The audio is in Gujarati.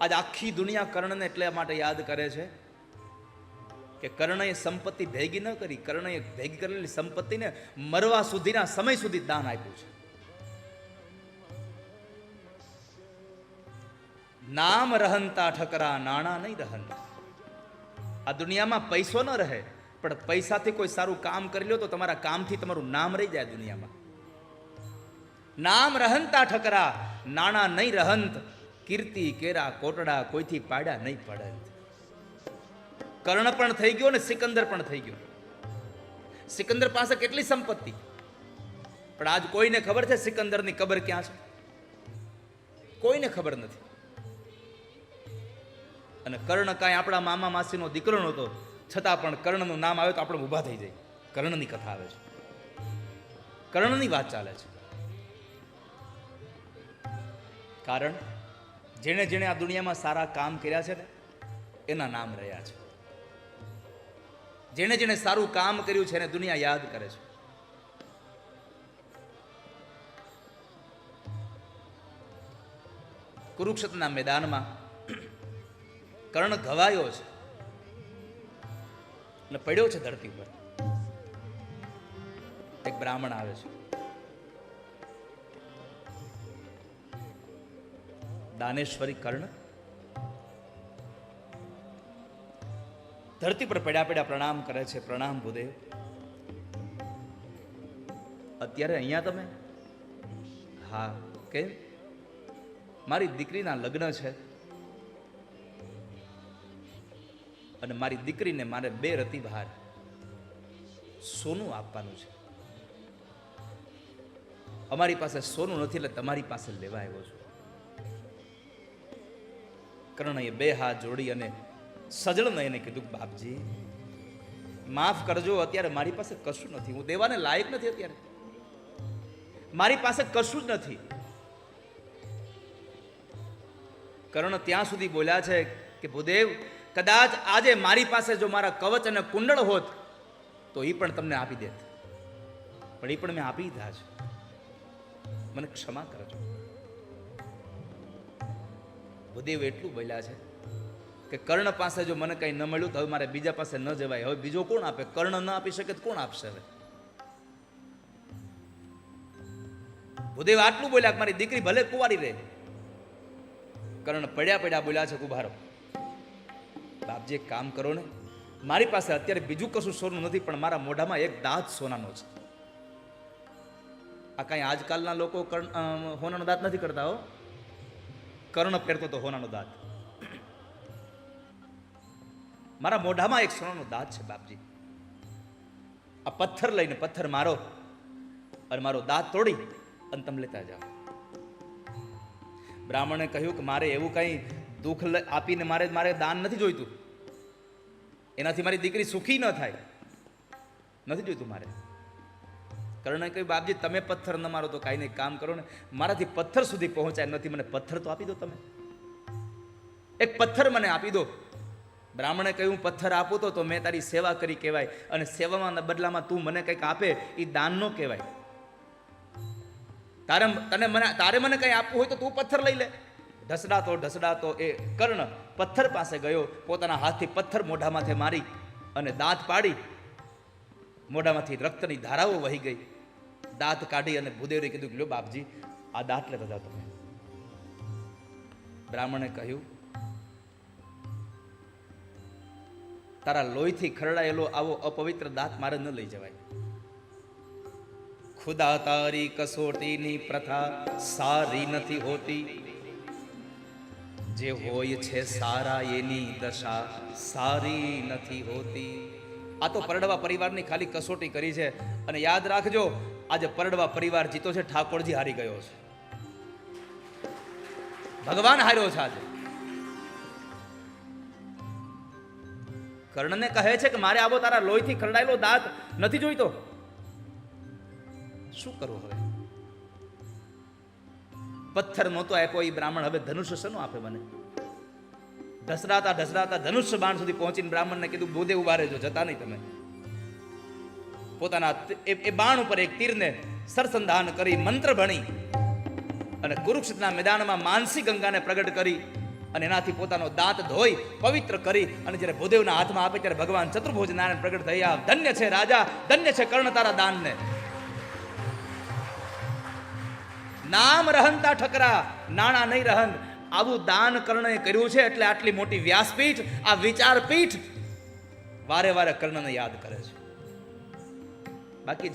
આજ આખી દુનિયા કર્ણને એટલે માટે યાદ કરે છે કે કર્ણએ સંપત્તિ ભેગી ન કરી, કર્ણએ ભેગી કરેલી સંપત્તિને મરવા સુધીના સમય સુધી દાન આપ્યું છે. નામ રહંતા ઠકરા, નાણા નહીં રહંત. આ દુનિયામાં પૈસો ન રહે, પણ પૈસાથી કોઈ સારું કામ કરી લો તો તમારા કામથી તમારું નામ રહી જાય દુનિયામાં. નામ રહંતા ઠકરા, નાણા નહીં રહંત કીર્તિ, કેરા, કોટડા કોઈથી પાડ્યા નહીં પડે કર્ણ પણ થઈ ગયો ને સિકંદર પણ થઈ ગયો. સિકંદર પાસે કેટલી સંપત્તિ? પણ આજ કોઈને ખબર છે સિકંદરની કબર ક્યાં છે? કોઈને ખબર નથી. અને કર્ણ કાંઈ આપણા મામા માસીનો દીકરો નહોતો, છતાં પણ કર્ણનું નામ આવે તો આપણે ઊભા થઈ જાય કર્ણની કથા આવે છે. કર્ણની વાત ચાલે છે. કારણ જેણે જેણે આ દુનિયામાં સારા કામ કર્યા છે ને, એના નામ રહ્યા છે. જેણે જેણે સારું કામ કર્યું છે એને દુનિયા યાદ કરે છે. કુરુક્ષેત્રના મેદાનમાં કર્ણ ઘવાયો છે અને પડ્યો છે ધરતી ઉપર. એક બ્રાહ્મણ આવે છે. દાનેશ્વરી કર્ણ. ધરતી પર પડ્યા પડ્યા પ્રણામ કરે છે, પ્રણામ ભૂદેવ. અત્યારે અહીંયા તમે? હા, કેમ? મારી દીકરીના લગ્ન છે. અને મારી દીકરીને મારે બે રતી બહાર સોનું આપવાનું છે. અમારી પાસે સોનું નથી એટલે તમારી પાસે લેવા આવ્યો છું. કર્ણએ બે હાથ જોડી અને સજળ નયને કીધું બાપજી, માફ કરજો, અત્યારે મારી પાસે કશું નથી. હું દેવાને લાયક નથી અત્યારે. મારી પાસે કશું જ નથી. કર્ણ ત્યાં સુધી બોલ્યા છે કે, ભૂદેવ, કદાચ આજે મારી પાસે જો મારા કવચ અને કુંડળ હોત, તો એ પણ તમને આપી દેત. પણ એ પણ મેં આપી દીધા છે. મને ક્ષમા કરજો. ભૂદેવ એટલું બોલ્યા છે કે કર્ણ પાસે જો મને કંઈ ન મળ્યું તો હવે મારે બીજા પાસે ન જવાય. હવે બીજો કોણ આપે? કર્ણ ન આપી શકે તો કોણ આપશે હવે? ભૂદેવ આટલું બોલ્યા કે મારી દીકરી ભલે કુંવારી રહે. કર્ણ પડ્યા પડ્યા બોલ્યા છે, કુભારો બાપજી એક કામ કરો ને. મારી પાસે અત્યારે બીજું કશું સોનું નથી, પણ મારા મોઢામાં એક દાંત સોનાનો છે. આ કાંઈ આજકાલના લોકો કર્ણ હોનાનો દાંત નથી કરતા હો. કર્ણ પહેરતો તો હોનાનો દાંત. મારા મોઢામાં એક સોનાનો દાંત છે બાપજી. આ પથ્થર લઈને પથ્થર મારો અને મારો દાંત તોડી અને તમે લેતા જાઓ. બ્રાહ્મણે કહ્યું કે મારે એવું કંઈ દુઃખ આપીને મારે મારે દાન નથી જોઈતું. એનાથી મારી દીકરી સુખી ન થાય. નથી જોઈતું મારે. કર્ણે કહ્યું, બાપજી, તમે પથ્થર ન મારો તો કાંઈ નહીં કામ કરો ને. મારાથી પથ્થર સુધી પહોંચાય નથી, મને પથ્થર તો આપી દો તમે. એક પથ્થર મને આપી દો. બ્રાહ્મણે કહ્યું પથ્થર આપું તો તો મેં તારી સેવા કરી કહેવાય. અને સેવામાં બદલામાં તું મને કંઈક આપે એ દાન નો કહેવાય. તારે તને મને, તારે મને કંઈ આપવું હોય તો તું પથ્થર લઈ લે. ઢસડાતો ઢસડાતો એ કર્ણ પથ્થર પાસે ગયો, પોતાના હાથથી પથ્થર મોઢામાંથી મારી અને દાંત પાડી. મોઢામાંથી રક્તની ધારાઓ વહી ગઈ. દાંત કાઢી અને ભૂદેવરે કીધું કે લો બાપજી, આ દાંત લેતા જાઓ તમે. બ્રાહ્મણે કહ્યું, તારા લોહીથી ખરડાયેલો આવો અપવિત્ર દાંત મારે ન લઈ જવાય. ખુદા તારી કસોટીની પ્રથા સારી નથી હોતી. જે હોય છે સારા એની દશા સારી નથી હોતી. આ તો પરડવા પરિવારની ખાલી કસોટી કરી છે. અને યાદ રાખજો, આજે પરડવા પરિવાર જીતો છે, ઠાકોરજી હારી ગયો છે. ભગવાન હાર્યો છે આજે. કર્ણને કહે છે કે મારે આવો તારા લોહીથી ખરડાયેલો દાંત નથી જોઈતો. શું કરવું હવે? પથ્થર નહોતો આપ્યો એ બ્રાહ્મણ હવે ધનુષ્ય શેનું આપે મને? ઢસડાતા ઢસડાતા ધનુષ્ય બાણ સુધી પહોંચીને બ્રાહ્મણને કીધું બોધે ઊભા રહેજો, જતા નહીં તમે. પોતાના એ બાણ ઉપર એક તીરને સરસંધાન કરી, મંત્ર ભણી અને કુરુક્ષેત્રના મેદાનમાં માનસી ગંગાને પ્રગટ કરી અને એનાથી પોતાનો દાંત ધોઈ પવિત્ર કરી અને જ્યારે ભૂદેવના હાથમાં આપે ત્યારે ભગવાન ચતુર્ભુજ નારાયણ પ્રગટ થયા. ધન્ય છે રાજા, ધન્ય છે કર્ણ તારા દાનને. નામ રહનતા ઠકરા, નાણા નહીં રહન આવું દાન કર્ણએ કર્યું છે એટલે આટલી મોટી વ્યાસપીઠ, આ વિચારપીઠ વારે વારે કર્ણને યાદ કરે છે. બાકી